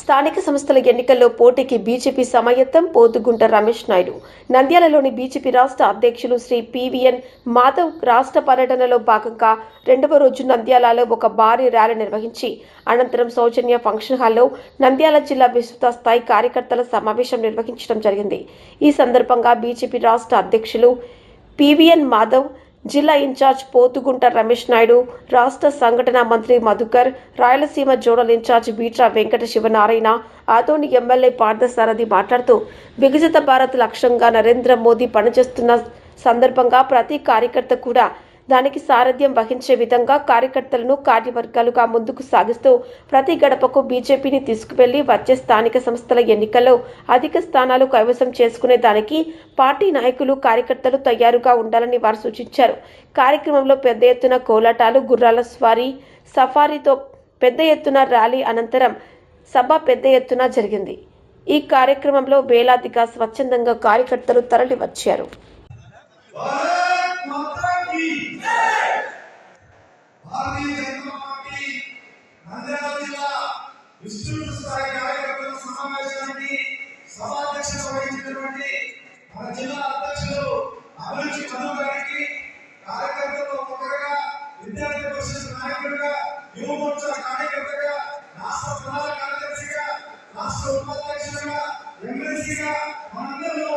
స్థానిక సంస్థల ఎన్నికల్లో పోటీకి బీజేపీ సమాయత్తం పోతుగుంట రమేష్ నాయుడు. నంద్యాలలోని బీజేపీ రాష్ట్ర అధ్యక్షులు శ్రీ పివిఎన్ మాధవ్ రాష్ట్ర పర్యటనలో భాగంగా రెండవ రోజు నంద్యాలలో ఒక భారీ ర్యాలీ నిర్వహించి అనంతరం సౌజన్య ఫంక్షన్ హాల్లో నంద్యాల జిల్లా విస్తృత స్థాయి కార్యకర్తల సమావేశం నిర్వహించడం జరిగింది. ఈ సందర్భంగా బీజేపీ రాష్ట్ర అధ్యక్షులు పివిఎన్ మాధవ్ జిల్లా ఇన్ఛార్జ్ పోతుగుంట రమేష్ నాయుడు రాష్ట్ర సంఘటన మంత్రి Madhukar Rayalaseema zonal incharge బీట్రా Venkata Sivanarayana Adoni MLA Parthasarathi మాట్లాడుతూ వికసిత భారత్ లక్ష్యంగా నరేంద్ర మోదీ పనిచేస్తున్న సందర్భంగా ప్రతి కార్యకర్త కూడా దానికి సారథ్యం వహించే విధంగా కార్యకర్తలను కార్యవర్గాలుగా ముందుకు సాగిస్తూ ప్రతి గడపకు బీజేపీని తీసుకువెళ్ళి వచ్చే స్థానిక సంస్థల ఎన్నికల్లో అధిక స్థానాలు కైవసం చేసుకునే దానికి పార్టీ నాయకులు కార్యకర్తలు తయారుగా ఉండాలని వారు సూచించారు. కార్యక్రమంలో పెద్ద ఎత్తున కోలాటాలు గుర్రాల స్వారీ సఫారీతో పెద్ద ఎత్తున ర్యాలీ అనంతరం సభ పెద్ద ఎత్తున జరిగింది. ఈ కార్యక్రమంలో వేలాదిగా స్వచ్ఛందంగా కార్యకర్తలు తరలి వచ్చారు భారతీయ జనతా పార్టీ నంద్యాల జిల్లా విస్తృత స్థాయి కార్యకర్తల సమావేశానికి సభాధ్యక్షత వహించినటువంటి మన జిల్లా అధ్యక్షులు అభిరుచి మధు గారికి కార్యకర్తలు ఒకరుగా విద్యార్థి పరిషత్ నాయకుడిగా యువ మోర్చా కార్యకర్తగా రాష్ట్ర ప్రధాన కార్యదర్శిగా రాష్ట్ర ఉపాధ్యక్షుడిగా ఎమ్మెల్సీగా మనందరిలో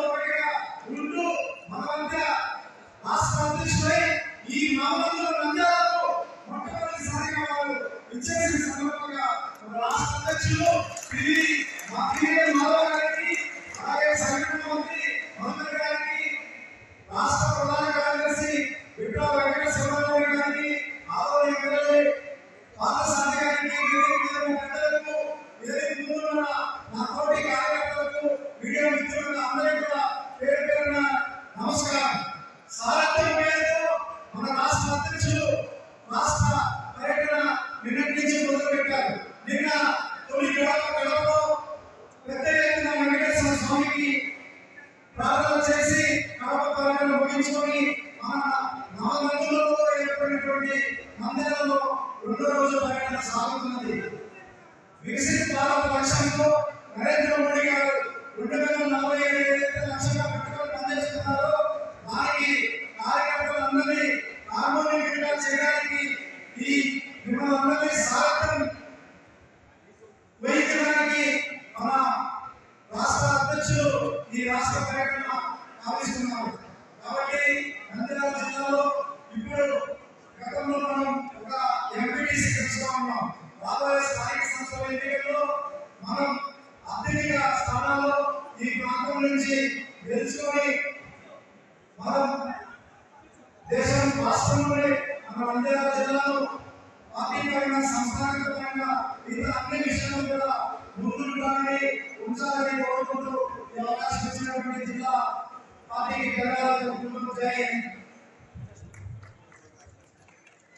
రాష్ట్ర అధ్యక్షులు శ్రీ ప్రార్థన చేసి కడప ముగించుకొని మన నవనందులలో ఏర్పడినటువంటి మందిరంలో రెండో రోజు పర్యటన సాగుతున్నది. వికసిత భారత లక్ష్యంతో నరేంద్ర మోడీ గారు రాష్ట్ర పర్యటన ఆలోచిస్తున్నారు కాబట్టి నంద్యాల జిల్లాలో ఇప్పుడు గతంలో మనం ఒక ఎంపీటీసీ తెలుసుగా ఉన్నాం. రాబోయే స్థానిక సంస్థల ఎన్నికల్లో మనం అత్యధిక స్థానాల్లో ఈ ప్రాంతం నుంచి గెలుచుకొని మనం దేశం రాష్ట్రంలోనే మన నంద్యాల జిల్లాలో పార్టీ పరంగా సంస్థాగత పరంగా మిగతా అన్ని విషయాలు కూడా ముందుండాలని ఉంచాలని కోరుకుంటూ ఈ అవకాశం saying